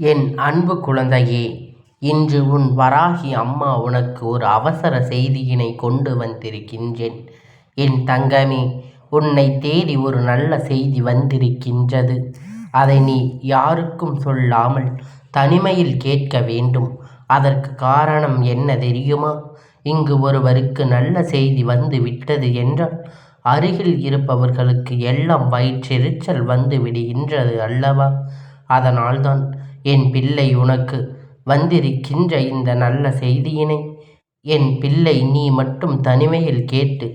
என் அன்பு குழந்தையே இன்று உன் வராகி அம்மா உனக்கு ஒரு அவசர செய்தியினை கொண்டு வந்திருக்கின்றேன். என் தங்கமே உன்னை தேடி ஒரு நல்ல செய்தி வந்திருக்கின்றது. அதை நீ யாருக்கும் சொல்லாமல் தனிமையில் கேட்க வேண்டும். அதற்கு காரணம் என்ன தெரியுமா? இங்கு ஒருவருக்கு நல்ல செய்தி வந்து விட்டது என்றால் அருகில் இருப்பவர்களுக்கு எல்லாம் வயிற்றெரிச்சல் வந்து விடுகின்றது அல்லவா? அதனால்தான் என் பிள்ளை உனக்கு வந்திருக்கின்ற இந்த நல்ல செய்தியினை. என் பிள்ளை நீ மட்டும் தனிமையில் கேட்டு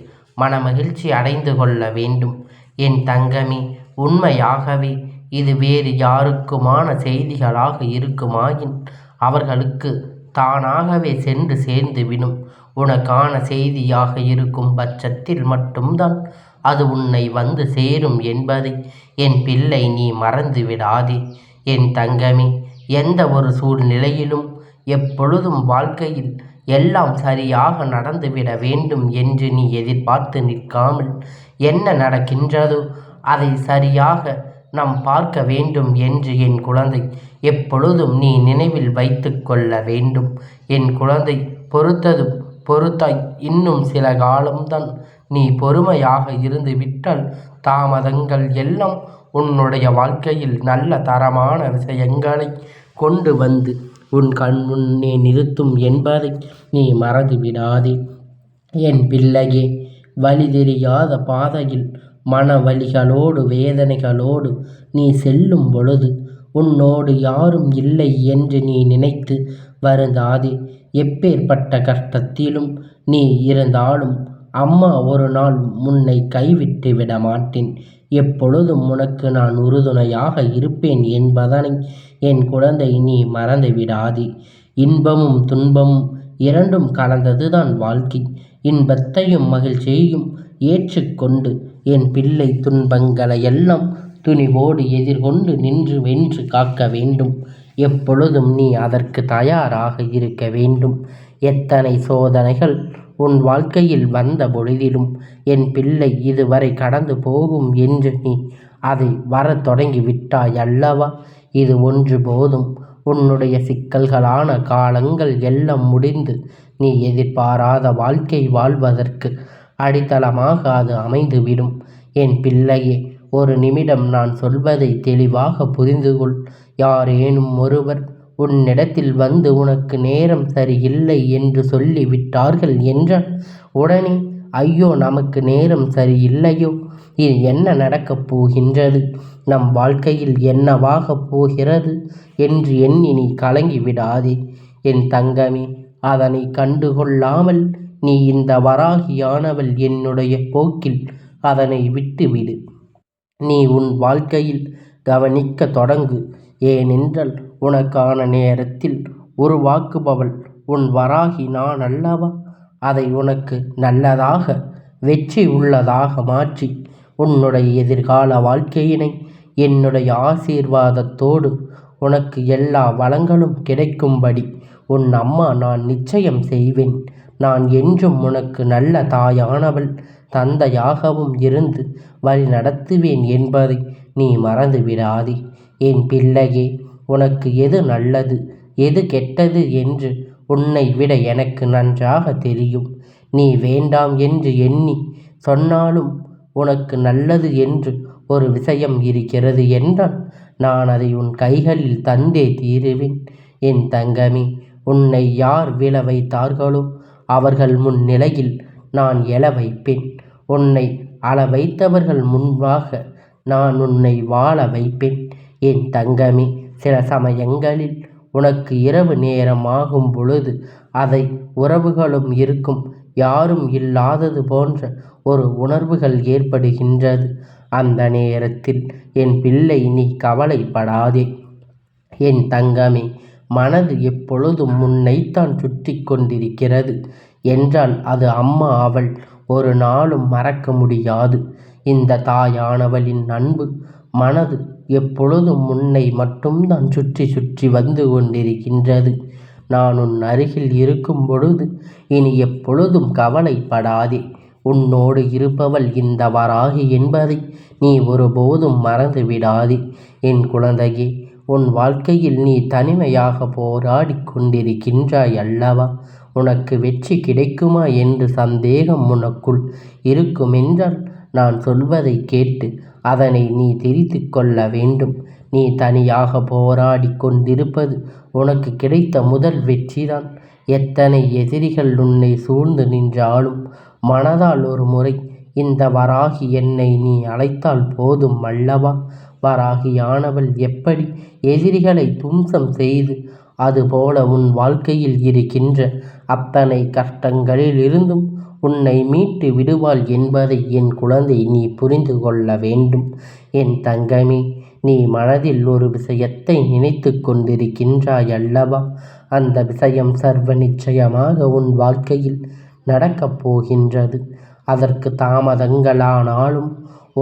மனமகிழ்ச்சி அடைந்து கொள்ள வேண்டும். என் தங்கமே உண்மையாகவே இது வேறு யாருக்குமான செய்திகளாக இருக்குமாயின் அவர்களுக்கு தானாகவே சென்று சேர்ந்துவிடும் உனக்கான செய்தியாக இருக்கும் பட்சத்தில் மட்டும்தான் அது உன்னை வந்து சேரும் என்பதை என் பிள்ளை நீ மறந்து விடாதே என் தங்கமே எந்த ஒரு சூழ்நிலையிலும் எப்பொழுதும் வாழ்க்கையில் எல்லாம் சரியாக நடந்துவிட வேண்டும் என்று நீ எதிர்பார்த்து நிற்காமல் என்ன நடக்கின்றதோ அதை சரியாக நாம் பார்க்க வேண்டும் என்று என் குழந்தை எப்பொழுதும் நீ நினைவில் வைத்து கொள்ள வேண்டும். என் குழந்தை பொறுத்ததும் பொறுத்தாய். இன்னும் சில காலம்தான் நீ பொறுமையாக இருந்து விட்டால் தாமதங்கள் எல்லாம் உன்னுடைய வாழ்க்கையில் நல்ல தரமான விஷயங்களை கொண்டு வந்து உன் கண் முன்னே நிறுத்தும் என்பதை நீ மறந்து விடாதே. என் பிள்ளையே வழி தெரியாத பாதையில் மன வழிகளோடு வேதனைகளோடு நீ செல்லும் பொழுது உன்னோடு யாரும் இல்லை என்று நீ நினைத்து வருந்தாதே. எப்பேற்பட்ட கஷ்டத்திலும் நீ இருந்தாலும் அம்மா ஒரு நாள் முன்னை கைவிட்டு விட மாட்டேன். எப்பொழுதும் உனக்கு நான் உறுதுணையாக இருப்பேன் என்பதனை என் குழந்தை நீ மறந்து விடாதே. இன்பமும் துன்பமும் இரண்டும் கலந்ததுதான் வாழ்க்கை. இன்பத்தையும் மகிழ்ச்சியையும் ஏற்றுக்கொண்டு என் பிள்ளை துன்பங்களை எல்லாம் துணிவோடு எதிர்கொண்டு நின்று வென்று காக்க வேண்டும். எப்பொழுதும் நீ அதற்கு தயாராக இருக்க வேண்டும். எத்தனை சோதனைகள் உன் வாழ்க்கையில் வந்த பொழுதிலும் என் பிள்ளை இதுவரை கடந்து போகும் என்று நீ அதை வரத் தொடங்கி விட்டாய் அல்லவா? இது ஒன்று போதும். உன்னுடைய சிக்கல்களான காலங்கள் எல்லாம் முடிந்து நீ எதிர்பாராத வாழ்க்கை வாழ்வதற்கு அடித்தளமாக அது அமைந்துவிடும். என் பிள்ளையே ஒரு நிமிடம் நான் சொல்வதை தெளிவாக புரிந்து கொள் யாரேனும் ஒருவர் உன்னிடத்தில் வந்து உனக்கு நேரம் சரியில்லை என்று சொல்லி விட்டார்கள் என்றால் உடனே ஐயோ நமக்கு நேரம் சரியில்லையோ? இது என்ன நடக்கப் போகின்றது? நம் வாழ்க்கையில் என்னவாகப் போகிறது என்று எண்ணி நீ கலங்கி விடாதே என் தங்கமே அதனை கண்டுகொள்ளாமல் நீ இந்த வராகியானவள் என்னுடைய போக்கில் அதனை விட்டுவிடு. நீ உன் வாழ்க்கையில் கவனிக்க தொடங்கு. ஏனென்றால் உனக்கான நேரத்தில் உருவாக்குபவள் உன் வராகி நான் அல்லவா? அதை உனக்கு நல்லதாக வெற்றி உள்ளதாக மாற்றி உன்னுடைய எதிர்கால வாழ்க்கையினை என்னுடைய ஆசீர்வாதத்தோடு உனக்கு எல்லா வளங்களும் கிடைக்கும்படி உன் அம்மா நான் நிச்சயம் செய்வேன். நான் என்றும் உனக்கு நல்ல தாயானவள் தந்தையாகவும் இருந்து வழி நடத்துவேன் என்பதை நீ மறந்து விடாதே என் பிள்ளையே உனக்கு எது நல்லது எது கெட்டது என்று உன்னை விட எனக்கு நன்றாக தெரியும். நீ வேண்டாம் என்று எண்ணி சொன்னாலும் உனக்கு நல்லது என்று ஒரு விஷயம் இருக்கிறது என்றால் நான் அதை உன் கைகளில் தந்தே தீருவேன். என் தங்கமே உன்னை யார் விழ வைத்தார்களோ அவர்கள் முன் நிலையில் நான் எழ வைப்பேன். உன்னை அள வைத்தவர்கள் முன்பாக நான் உன்னை வாழ வைப்பேன். என் தங்கமே சில சமயங்களில் உனக்கு இரவு நேரம் ஆகும் பொழுது அதை உறவுகளும் இருக்கும் யாரும் இல்லாதது போன்ற ஒரு உணர்வுகள் ஏற்படுகின்றது. அந்த நேரத்தில் என் பிள்ளை நீ கவலைப்படாதே. என் தங்கமே மனது எப்பொழுதும் முன்னைத்தான் சுற்றி கொண்டிருக்கிறது. என்றால் அது அம்மா அவள் ஒரு நாளும் மறக்க முடியாது. இந்த தாயானவளின் அன்பு மனது எப்பொழுதும் முன்னை மட்டும்தான் சுற்றி சுற்றி வந்து கொண்டிருக்கின்றது. நான் உன் அருகில் இருக்கும் பொழுது இனி எப்பொழுதும் கவலைப்படாதே. உன்னோடு இருப்பவள் இந்த வராகி என்பதை நீ ஒருபோதும் மறந்து விடாதே. என் குழந்தையே உன் வாழ்க்கையில் நீ தனிமையாக போராடி கொண்டிருக்கின்றாய் அல்லவா? உனக்கு வெற்றி கிடைக்குமா என்று சந்தேகம் உனக்குள் இருக்குமென்றால் நான் சொல்வதை கேட்டு அதனை நீ தெரிந்து கொள்ள வேண்டும். நீ தனியாக போராடி கொண்டிருப்பது உனக்கு கிடைத்த முதல் வெற்றிதான். எத்தனை எதிரிகள் உன்னை சூழ்ந்து நின்றாலும் மனதால் ஒரு முறை இந்த வராகி என்னை நீ அழைத்தால் போதும் அல்லவா? வராகியானவள் எப்படி எதிரிகளை தும்சம் செய்து அதுபோல உன் வாழ்க்கையில் இருக்கின்ற அத்தனை கஷ்டங்களில் இருந்தும் உன்னை மீட்டு விடுவாள் என்பதை என் குழந்தை நீ புரிந்து கொள்ள வேண்டும். என் தங்கமே நீ மனதில் ஒரு விஷயத்தை நினைத்து கொண்டிருக்கின்றாய் அல்லவா? அந்த விஷயம் சர்வ நிச்சயமாக உன் வாழ்க்கையில் நடக்கப் போகின்றது. அதற்கு தாமதங்களானாலும்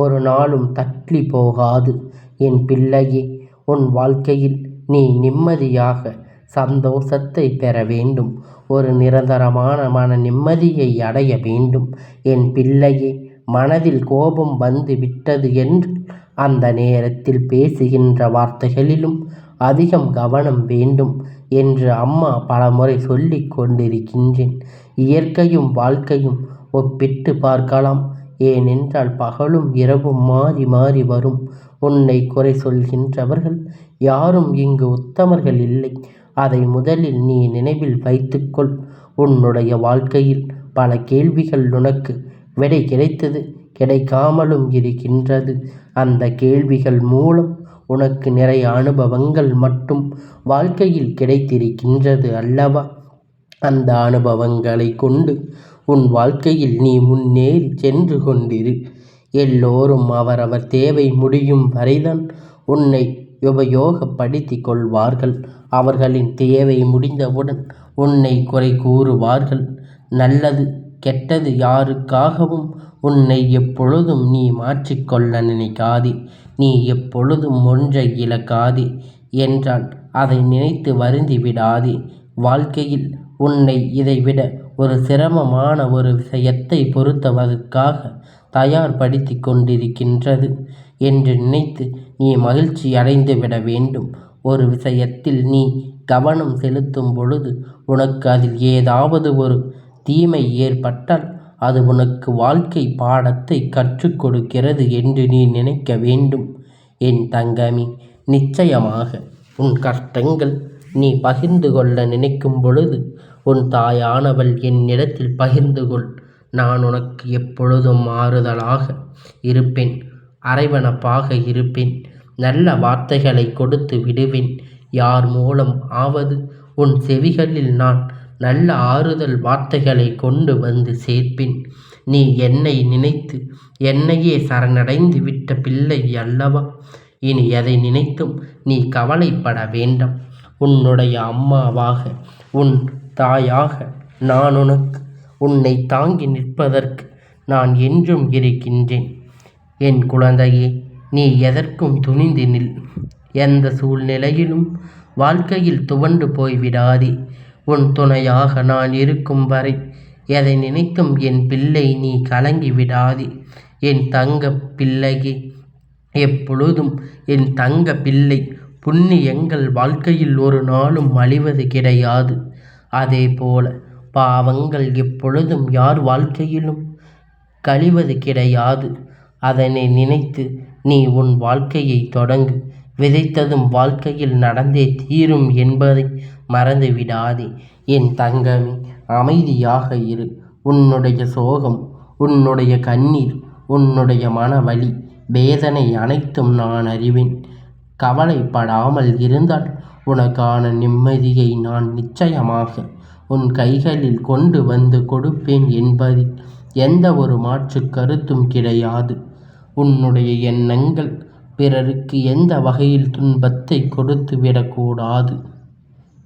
ஒரு நாளும் தள்ளி போகாது. என் பிள்ளையே உன் வாழ்க்கையில் நீ நிம்மதியாக சந்தோஷத்தை பெற வேண்டும். ஒரு நிரந்தரமான மன நிம்மதியை அடைய வேண்டும். என் பிள்ளையே மனதில் கோபம் வந்து விட்டது என்று அந்த நேரத்தில் பேசுகின்ற வார்த்தைகளிலும் அதிகம் கவனம் வேண்டும் என்று அம்மா பலமுறை சொல்லிக் கொண்டிருக்கின்றேன். இயற்கையும் வாழ்க்கையும் ஒப்பிட்டு பார்க்கலாம். ஏனென்றால் பகலும் இரவும் மாறி மாறி வரும். உன்னை குறை சொல்கின்றவர்கள் யாரும் இங்கு உத்தமர்கள் இல்லை. அதை முதலில் நீ நினைவில் வைத்துக்கொள். உன்னுடைய வாழ்க்கையில் பல கேள்விகள் உனக்கு விடை கிடைத்தது கிடைக்காமலும் இருக்கின்றது. அந்த கேள்விகள் மூலம் உனக்கு நிறைய அனுபவங்கள் மட்டும் வாழ்க்கையில் கிடைத்திருக்கின்றது அல்லவா? அந்த அனுபவங்களை கொண்டு உன் வாழ்க்கையில் நீ முன்னேறி சென்று கொண்டிரு. எல்லோரும் அவரவர் தேவை முடியும் வரைதான் உன்னை உபயோகப்படுத்தி கொள்வார்கள். அவர்களின் தேவை முடிந்தவுடன் உன்னை குறை கூறுவார்கள். நல்லது கெட்டது யாருக்காகவும் உன்னை எப்பொழுதும் நீ மாற்றிக்கொள்ள நினைக்காதே. நீ எப்பொழுதும் ஒன்றை இழக்காதே என்றால் அதை நினைத்து வருந்தி விடாதே வாழ்க்கையில் உன்னை இதைவிட ஒரு சிரமமான ஒரு விஷயத்தை பொறுத்தவதற்காக தயார்படுத்தி கொண்டிருக்கின்றது என்று நினைத்து நீ மகிழ்ச்சி அடைந்து விட வேண்டும். ஒரு விஷயத்தில் நீ கவனம் செலுத்தும் பொழுது உனக்கு அதில் ஏதாவது ஒரு தீமை ஏற்பட்டால் அது உனக்கு வாழ்க்கை பாடத்தை கற்றுக் கொடுக்கிறது என்று நீ நினைக்க வேண்டும். என் தங்கமி நிச்சயமாக உன் கஷ்டங்கள் நீ பகிர்ந்து கொள்ள நினைக்கும் பொழுது உன் தாயானவள் என்னிடத்தில் பகிர்ந்து கொள். நான் உனக்கு எப்பொழுதும் மாறுதலாக இருப்பேன் அரைவனப்பாக இருப்பேன். நல்ல வார்த்தைகளை கொடுத்து விடுவேன். யார் மூலம் ஆவது உன் செவிகளில் நான் நல்ல ஆறுதல் வார்த்தைகளை கொண்டு வந்து சேர்ப்பேன். நீ என்னை நினைத்து என்னையே சரணடைந்து விட்ட பிள்ளை அல்லவா? இனி எதை நினைத்தும் நீ கவலைப்பட வேண்டாம். உன்னுடைய அம்மாவாக உன் தாயாக நான் உனக்கு உன்னை தாங்கி நிற்பதற்கு நான் என்றும் இருக்கின்றேன். என் குழந்தையே நீ எதற்கும் துணிந்து நில். எந்த சூழ்நிலையிலும் வாழ்க்கையில் துவண்டு போய்விடாதே உன் துணையாக நான் இருக்கும் வரை எதை நினைத்தும் என் பிள்ளை நீ கலங்கி விடாதே. என் தங்க பிள்ளையே எப்பொழுதும் என் தங்க பிள்ளை. புண்ணியங்கள் வாழ்க்கையில் ஒரு நாளும் அழிவது கிடையாது. அதே போல பாவங்கள் எப்பொழுதும் யார் வாழ்க்கையிலும் கழிவது கிடையாது. அதனை நினைத்து நீ உன் வாழ்க்கையை தொடங்கு. விதைத்ததும் வாழ்க்கையில் நடந்தே தீரும் என்பதை மறந்து விடாதே. என் தங்கமே அமைதியாக இரு. உன்னுடைய சோகம் உன்னுடைய கண்ணீர் உன்னுடைய மனவலி வேதனை அனைத்தும் நான் அறிவேன். கவலைப்படாமல் இருந்தால் உனக்கான நிம்மதியை நான் நிச்சயமாக உன் கைகளில் கொண்டு வந்து கொடுப்பேன் என்பதில் எந்த ஒரு மாற்று கருத்தும் கிடையாது. உன்னுடைய எண்ணங்கள் பிறருக்கு எந்த வகையில் துன்பத்தை கொடுத்து விடக்கூடாது?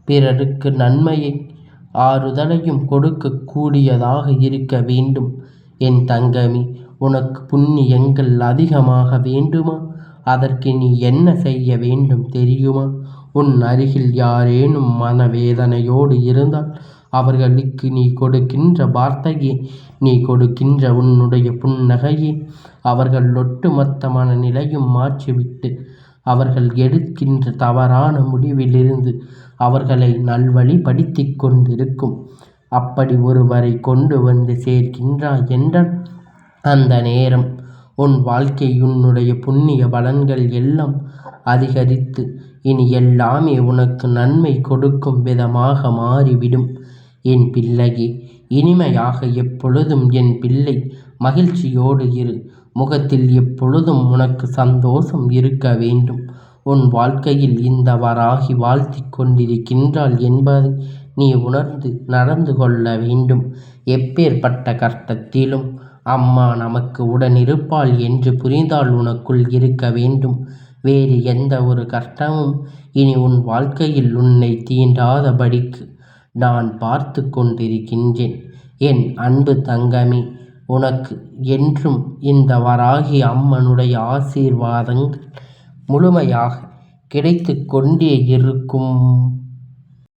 பிறருக்கு நன்மையை ஆறுதலையும் கொடுக்கக்கூடியதாக இருக்க வேண்டும். என் தங்கமி உனக்கு புண்ணியங்கள் அதிகமாக வேண்டுமா? அதற்கு நீ என்ன செய்ய வேண்டும் தெரியுமா? உன் அருகில் யாரேனும் மனவேதனையோடு இருந்தால் அவர்களுக்கு நீ கொடுக்கின்ற வார்த்தையே நீ கொடுக்கின்ற உன்னுடைய புன்னகையே. அவர்கள் ஒட்டுமொத்த மனநிலையும் மாற்றிவிட்டு அவர்கள் எடுக்கின்ற தவறான முடிவிலிருந்து அவர்களை நல்வழிப்படுத்தி கொண்டிருக்கும். அப்படி ஒருவரை கொண்டு வந்து சேர்க்கின்றாய் என்றால் அந்த நேரம் உன் வாழ்க்கை உன்னுடைய புண்ணிய பலன்கள் எல்லாம் அதிகரித்து இனி எல்லாமே உனக்கு நன்மை கொடுக்கும் விதமாக மாறிவிடும். என் பிள்ளையே இனிமையாக எப்பொழுதும் என் பிள்ளை மகிழ்ச்சியோடு இரு. முகத்தில் எப்பொழுதும் உனக்கு சந்தோஷம் இருக்க வேண்டும். உன் வாழ்க்கையில் இந்த வராகி வாழ்த்திக் கொண்டிருக்கின்றாள் என்பதை நீ உணர்ந்து நடந்து கொள்ள வேண்டும். எப்பேற்பட்ட கஷ்டத்திலும் அம்மா நமக்கு உடனிருப்பாள் என்று புரிந்தால் உனக்குள் இருக்க வேண்டும். வேறு எந்த ஒரு கஷ்டமும் இனி உன் வாழ்க்கையில் உன்னை தீண்டாதபடிக்கு நான் பார்த்து கொண்டிருக்கின்றேன். என் அன்பு தங்கமே உனக்கு என்றும் இந்த வராகி அம்மனுடைய ஆசீர்வாதங்கள் முழுமையாக கிடைத்து கொண்டே இருக்கும்.